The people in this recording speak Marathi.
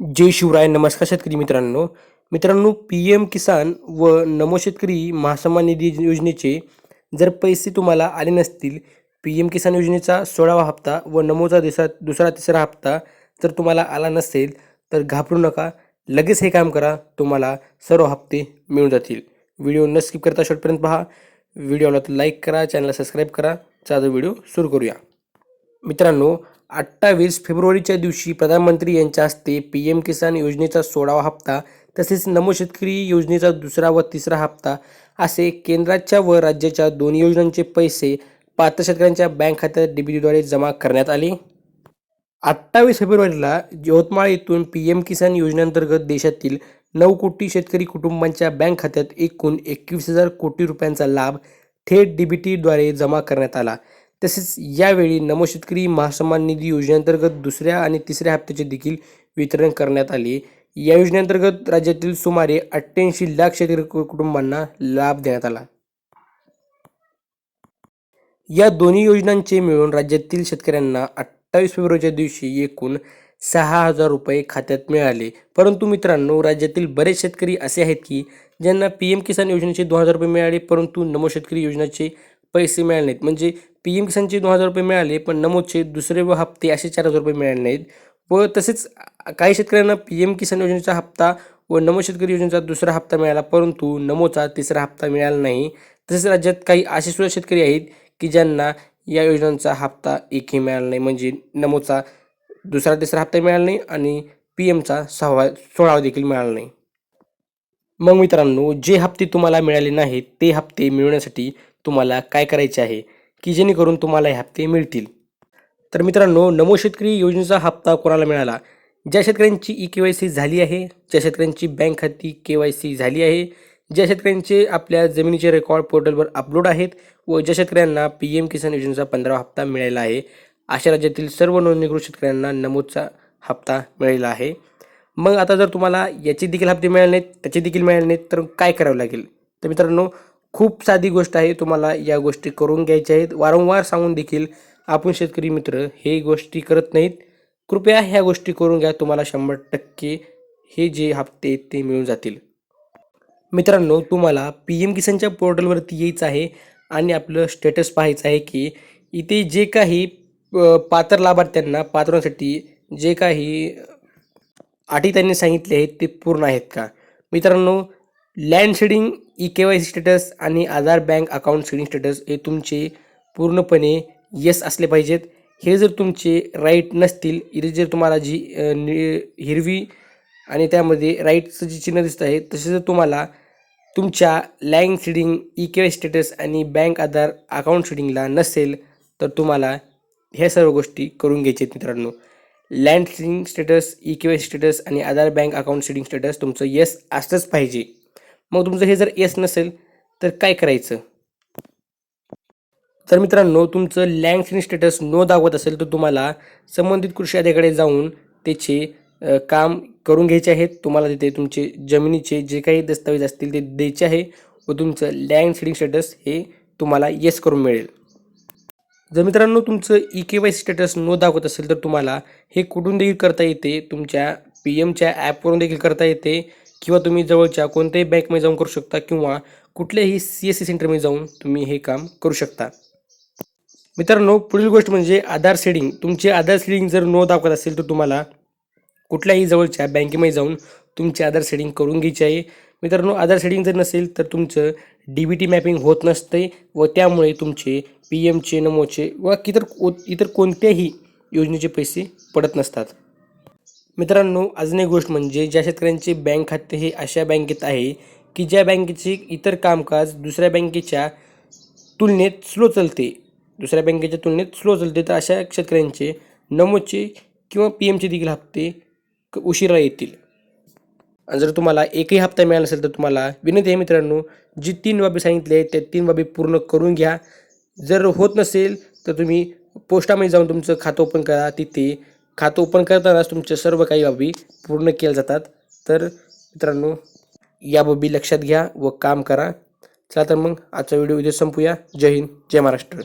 जय शिवराय नमस्कार शेतकरी मित्रांनो. मित्रांनो पी एम किसान व नमो शेतकरी महासन्मान निधी योजनेचे जर पैसे तुम्हाला आले नसतील पी एम किसान योजनेचा सोळावा हप्ता व नमोचा दुसरा दुसरा तिसरा हप्ता जर तुम्हाला आला नसेल तर घाबरू नका. लगेच हे काम करा तुम्हाला सर्व हप्ते मिळून जातील. व्हिडिओ न स्किप करता शेवटपर्यंत पहा. व्हिडिओला लाईक करा चॅनलला सबस्क्राईब करा. चालू व्हिडिओ सुरू करूया. मित्रांनो अठ्ठावीस फेब्रुवारीच्या दिवशी प्रधानमंत्री यांच्या हस्ते पी एम किसान योजनेचा सोळावा हप्ता तसेच नमो शेतकरी योजनेचा दुसरा व तिसरा हप्ता असे केंद्राच्या व राज्याच्या दोन्ही योजनांचे पैसे पात्र शेतकऱ्यांच्या बँक खात्यात डीबीटीद्वारे जमा करण्यात आले. अठ्ठावीस फेब्रुवारीला यवतमाळ येथून पी एम किसान योजनेअंतर्गत देशातील नऊ कोटी शेतकरी कुटुंबांच्या बँक खात्यात एकूण एकवीस हजार कोटी रुपयांचा लाभ थेट डी बी टीद्वारे जमा करण्यात आला. तसेच यावेळी नमो शेतकरी महासन्मान निधी योजनेअंतर्गत दुसऱ्या आणि तिसऱ्या हप्त्याचे देखील वितरण करण्यात आले. या योजनेअंतर्गत राज्यातील सुमारे अठ्ठ्याऐंशी लाख शेतकरी कुटुंबांना लाभ देण्यात आला. या दोन्ही योजनांचे मिळून राज्यातील शेतकऱ्यांना अठ्ठावीस फेब्रुवारीच्या दिवशी एकूण सहा हजार रुपये खात्यात मिळाले. परंतु मित्रांनो राज्यातील बरेच शेतकरी असे आहेत की ज्यांना पी एम किसान योजनेचे दोन हजार रुपये मिळाले परंतु नमो शेतकरी योजनेचे पैसे मिळाले नाहीत. म्हणजे पी एम किसानचे दोन हजार रुपये मिळाले पण नमोचे दुसरे व हप्ते असे चार हजार रुपये मिळाले नाहीत. व तसेच काही शेतकऱ्यांना पी एम किसान योजनेचा हप्ता व नमो शेतकरी योजनेचा दुसरा हप्ता मिळाला परंतु नमोचा तिसरा हप्ता मिळाला नाही. तसेच राज्यात काही असे सुद्धा शेतकरी आहेत की ज्यांना या योजनांचा हप्ता एकही मिळाला नाही म्हणजे नमोचा दुसरा तिसरा हप्ता मिळाला नाही आणि पी एमचा सहावा सोळावा देखील मिळाला नाही. मग मित्रांनो जे हप्ते तुम्हाला मिळाले नाहीत ते हप्ते मिळवण्यासाठी तुम्हाला काय करायचे आहे? की जेणेकरून तुम्हाला हे हप्ते मिळतील. तर मित्रांनो नमो शेतकरी योजनेचा हप्ता कोणाला मिळाला? ज्या शेतकऱ्यांची ई के वाय सी झाली आहे ज्या शेतकऱ्यांची बँक खाती के वाय सी झाली आहे ज्या शेतकऱ्यांचे आपल्या जमिनीचे रेकॉर्ड पोर्टलवर अपलोड आहेत व ज्या शेतकऱ्यांना पी एम किसान योजनेचा पंधरावा हप्ता मिळाला आहे अशा राज्यातील सर्व नोंदणीकृत शेतकऱ्यांना नमूदचा हप्ता मिळाला आहे. मग आता जर तुम्हाला याचे देखील हप्ते मिळाले नाहीत त्याचे देखील मिळाले नाहीत तर काय करावं लागेल? तर मित्रांनो खूप साधी गोष्ट आहे तुम्हाला या गोष्टी करून घ्यायच्या आहेत. वारंवार सांगून देखील आपण शेतकरी मित्र हे गोष्टी करत नाहीत. कृपया ह्या गोष्टी करून घ्या तुम्हाला शंभर टक्के हे जे हप्ते आहेत ते मिळून जातील. मित्रांनो तुम्हाला पी एम किसानच्या पोर्टलवरती यायचं आहे आणि आपलं स्टेटस पाहायचं आहे की इथे जे काही पात्र लाभार्थ्यांना पात्रांसाठी जे काही अटी त्यांनी सांगितले आहेत ते पूर्ण आहेत का? मित्रांनो land seeding E K Y C status आणि Aadhaar bank account seeding status हे तुमचे पूर्णपणे येस असले पाहिजेत. हे जर तुमचे राईट नसतील इथे जर तुम्हाला जी नि- हिरवी आणि त्यामध्ये राईटचं जे चिन्ह दिसत आहे तसे जर तुम्हाला तुमच्या land seeding E K Y status आणि बँक आधार अकाउंट सीडिंगला नसेल तर तुम्हाला ह्या सर्व गोष्टी करून घ्यायच्या आहेत मित्रांनो. Land seeding status E K Y status आणि Aadhaar bank account seeding status तुमचं येस असलंच पाहिजे. मग तुमचं हे जर येस नसेल तर काय करायचं? तर मित्रांनो तुमचं लँड शेडिंग स्टेटस नो दाखवत असेल तर तुम्हाला संबंधित कृषी अधिकाऱ्याकडे जाऊन त्याचे काम करून घ्यायचे आहेत. तुम्हाला तिथे तुमचे जमिनीचे जे काही दस्तावेज असतील ते द्यायचे आहे व तुमचं लँड सीडिंग स्टेटस हे तुम्हाला येस करून मिळेल. जर मित्रांनो तुमचं E K Y status no दाखवत असेल तर तुम्हाला हे कुठून देखील करता येते? तुमच्या पी एमच्या ॲपवरून देखील करता येते. किंवा तुम्ही जवळच्या कोणत्याही बँकमध्ये जाऊन करू शकता किंवा कुठल्याही सी एस सी सेंटरमध्ये जाऊन तुम्ही हे काम करू शकता. मित्रांनो पुढील गोष्ट म्हणजे आधार सेडिंग. तुमचे आधार सेडिंग जर नो दाखवत असेल तर तुम्हाला कुठल्याही जवळच्या बँकेमध्ये जाऊन तुमचे आधार सेडिंग करून घ्यायचे आहे. मित्रांनो आधार सेडिंग जर नसेल तर तुमचं डी बी टी मॅपिंग होत नसते व त्यामुळे तुमचे पी एमचे नमोचे व इतर इतर कोणत्याही योजनेचे पैसे पडत नसतात. मित्रांनो अजून एक गोष्ट म्हणजे ज्या शेतकऱ्यांचे बँक खाते हे अशा बँकेत आहे की ज्या बँकेचे इतर कामकाज दुसऱ्या बँकेच्या तुलनेत स्लो चालते. दुसऱ्या बँकेच्या तुलनेत स्लो चालते. तर अशा शेतकऱ्यांचे नमोचे किंवा पी एमचे देखील हप्ते क- उशिरा येतील. जर तुम्हाला एकही हप्ता मिळाला असेल तर तुम्हाला विनंती आहे मित्रांनो जी तीन बाबी सांगितले आहेत त्या तीन बाबी पूर्ण करून घ्या. जर होत नसेल तर तुम्ही पोस्टामध्ये जाऊन तुमचं खातं ओपन करा. तिथे खातं ओपन करतानाच तुमच्या सर्व काही बाबी पूर्ण केल्या जातात. तर मित्रांनो या बाबी लक्षात घ्या व काम करा. चला तर मग आजचा व्हिडिओ इथे संपूया. जय हिंद जय महाराष्ट्र.